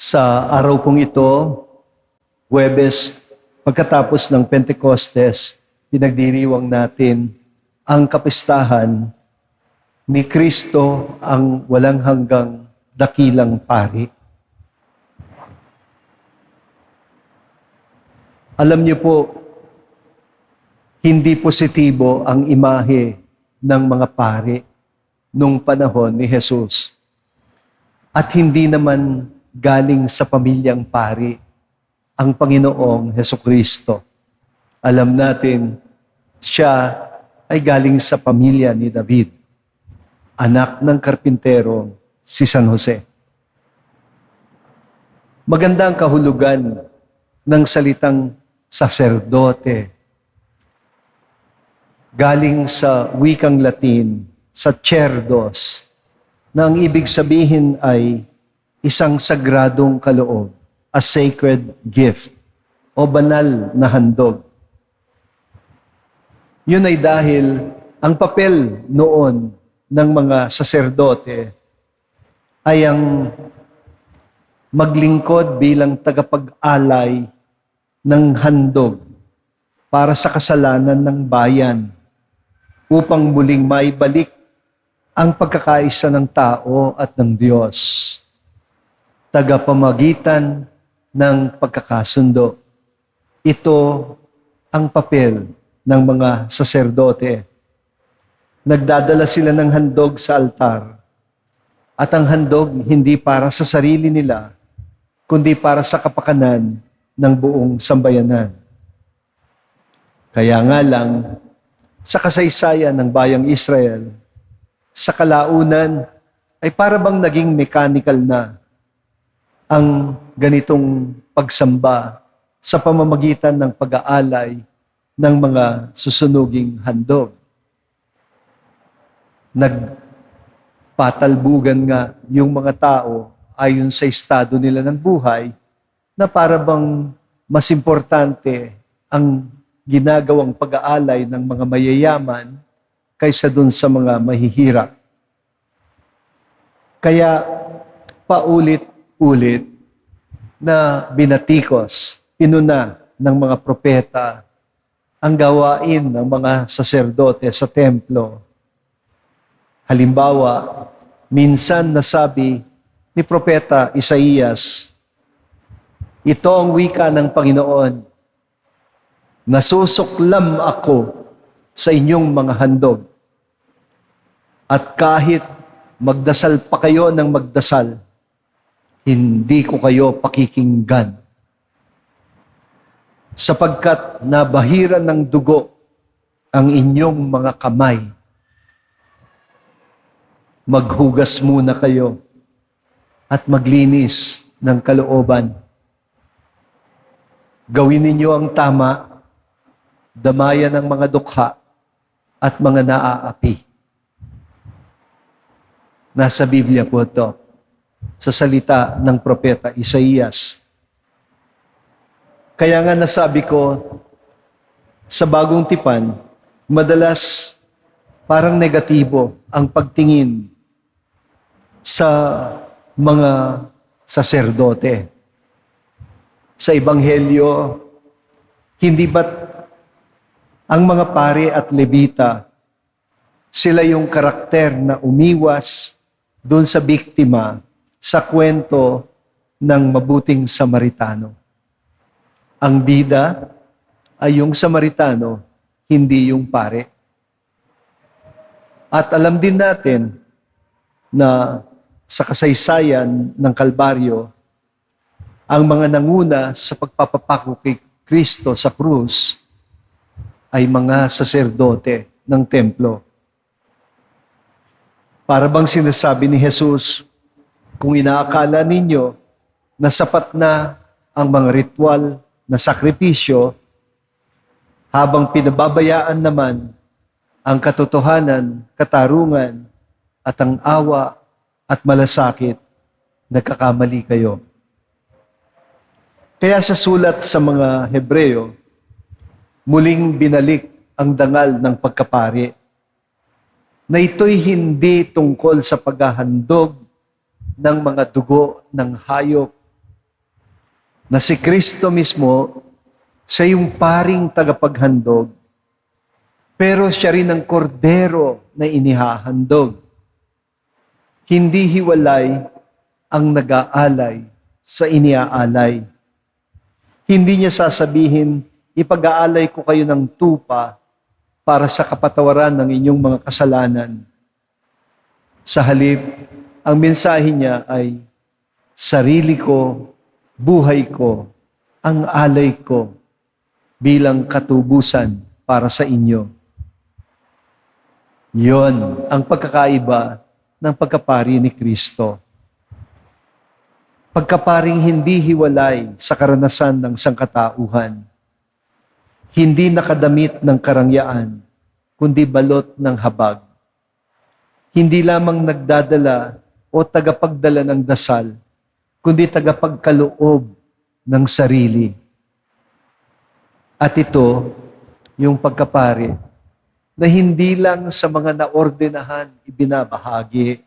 Sa araw pong ito, Huwebes, pagkatapos ng Pentecostes, pinagdiriwang natin ang kapistahan ni Kristo ang walang hanggang dakilang pari. Alam niyo po, hindi positibo ang imahe ng mga pari nung panahon ni Jesus. At hindi naman galing sa pamilyang pari ang Panginoong Heso Kristo. Alam natin, siya ay galing sa pamilya ni David, anak ng karpintero si San Jose. Maganda ang kahulugan ng salitang saserdote. Galing sa wikang Latin, sa cerdos, na ang ibig sabihin ay isang sagradong kaloob, a sacred gift, o banal na handog. Yun ay dahil ang papel noon ng mga saserdote ay ang maglingkod bilang tagapag-alay ng handog para sa kasalanan ng bayan upang muling maibalik ang pagkakaisa ng tao at ng Diyos. Tagapamagitan ng pagkakasundo. Ito ang papel ng mga saserdote. Nagdadala sila ng handog sa altar. At ang handog hindi para sa sarili nila, kundi para sa kapakanan ng buong sambayanan. Kaya nga lang, sa kasaysayan ng bayang Israel, sa kalaunan ay para bang naging mechanical na ang ganitong pagsamba sa pamamagitan ng pag-aalay ng mga susunuging handog. Nagpatalbugan nga yung mga tao ayon sa estado nila ng buhay na para bang mas importante ang ginagawang pag-aalay ng mga mayayaman kaysa dun sa mga mahihirap. Kaya paulit-ulit na binatikos, pinuna ng mga propeta ang gawain ng mga saserdote sa templo. Halimbawa, minsan nasabi ni propeta Isaías, ito ang wika ng Panginoon, nasusuklam ako sa inyong mga handog. At kahit magdasal pa kayo ng magdasal, hindi ko kayo pakikinggan. Sapagkat nabahiran ng dugo ang inyong mga kamay. Maghugas muna kayo at maglinis ng kalooban. Gawin ninyo ang tama, damayan ng mga dukha at mga naaapi. Nasa Biblia po ito, sa salita ng propeta Isaías. Kaya nga nasabi ko, sa bagong tipan, madalas parang negatibo ang pagtingin sa mga saserdote. Sa Ebanghelyo, hindi ba't ang mga pare at levita, sila yung karakter na umiwas doon sa biktima sa kwento ng mabuting Samaritano. Ang bida ay yung Samaritano, hindi yung pare. At alam din natin na sa kasaysayan ng Kalbaryo, ang mga nanguna sa pagpapapako kay Kristo sa krus ay mga saserdote ng templo. Para bang sinasabi ni Jesus, kung inaakala ninyo na sapat na ang mga ritual na sakripisyo, habang pinababayaan naman ang katotohanan, katarungan, at ang awa at malasakit, nagkakamali kayo. Kaya sa sulat sa mga Hebreo, muling binalik ang dangal ng pagkapari na ito'y hindi tungkol sa paghahandog ng mga dugo ng hayop na si Kristo mismo, siya yung paring tagapaghandog, pero siya rin ang kordero na inihahandog. Hindi hiwalay ang nag-aalay sa iniaalay. Hindi niya sasabihin, ipag-aalay ko kayo ng tupa para sa kapatawaran ng inyong mga kasalanan. Sa halip, ang mensahe niya ay, sarili ko, buhay ko, ang alay ko bilang katubusan para sa inyo. Yon ang pagkakaiba ng pagkapari ni Kristo. Pagkaparing hindi hiwalay sa karanasan ng sangkatauhan. Hindi nakadamit ng karangyaan, kundi balot ng habag. Hindi lamang nagdadala o tagapagdala ng dasal, kundi tagapagkaloob ng sarili. At ito, yung pagkapari, na hindi lang sa mga naordenahan ibinabahagi.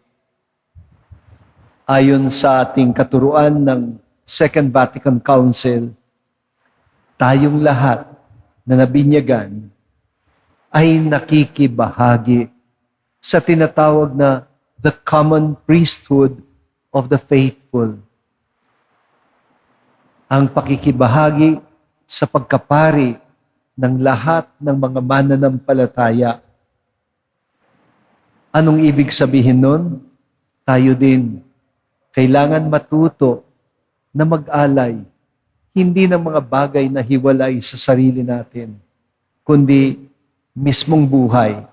Ayon sa ating katuruan ng Second Vatican Council, tayong lahat na nabinyagan ay nakikibahagi sa tinatawag na the common priesthood of the faithful. Ang pakikibahagi sa pagkapari ng lahat ng mga mananampalataya. Anong ibig sabihin nun? Tayo din kailangan matuto na mag-alay, hindi ng mga bagay na hiwalay sa sarili natin, kundi mismong buhay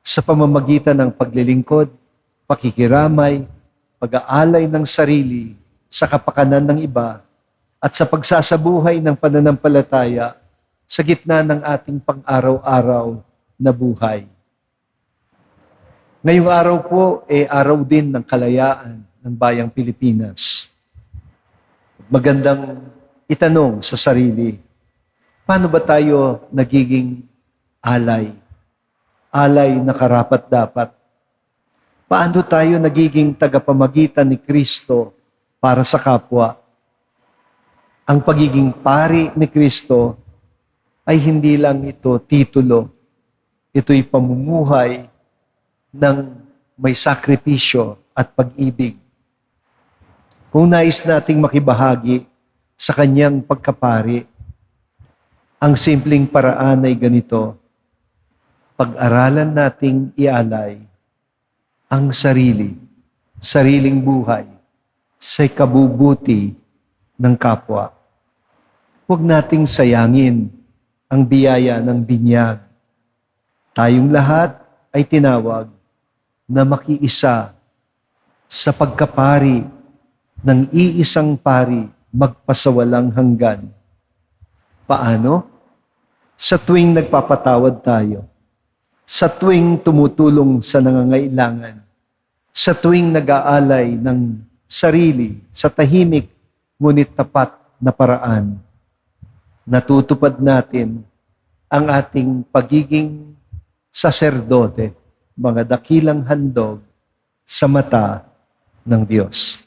sa pamamagitan ng paglilingkod, pakikiramay, pag-aalay ng sarili sa kapakanan ng iba, at sa pagsasabuhay ng pananampalataya sa gitna ng ating pang-araw-araw na buhay. Ngayong araw po, eh, araw din ng kalayaan ng bayang Pilipinas. Magandang itanong sa sarili, paano ba tayo nagiging alay? Alay na karapat dapat. Paano tayo nagiging tagapamagitan ni Kristo para sa kapwa? Ang pagiging pari ni Kristo ay hindi lang ito titulo. Ito'y pamumuhay ng may sakripisyo at pag-ibig. Kung nais nating makibahagi sa kanyang pagkapari, ang simpleng paraan ay ganito, pag-aralan nating ialay ang sarili, sariling buhay, sa kabubuti ng kapwa. Huwag nating sayangin ang biyaya ng binyag. Tayong lahat ay tinawag na makiisa sa pagkapari ng iisang pari magpasawalang hanggan. Paano? Sa tuwing nagpapatawad tayo, sa tuwing tumutulong sa nangangailangan, sa tuwing nag-aalay ng sarili sa tahimik ngunit tapat na paraan, natutupad natin ang ating pagiging saserdote, mga dakilang handog sa mata ng Diyos.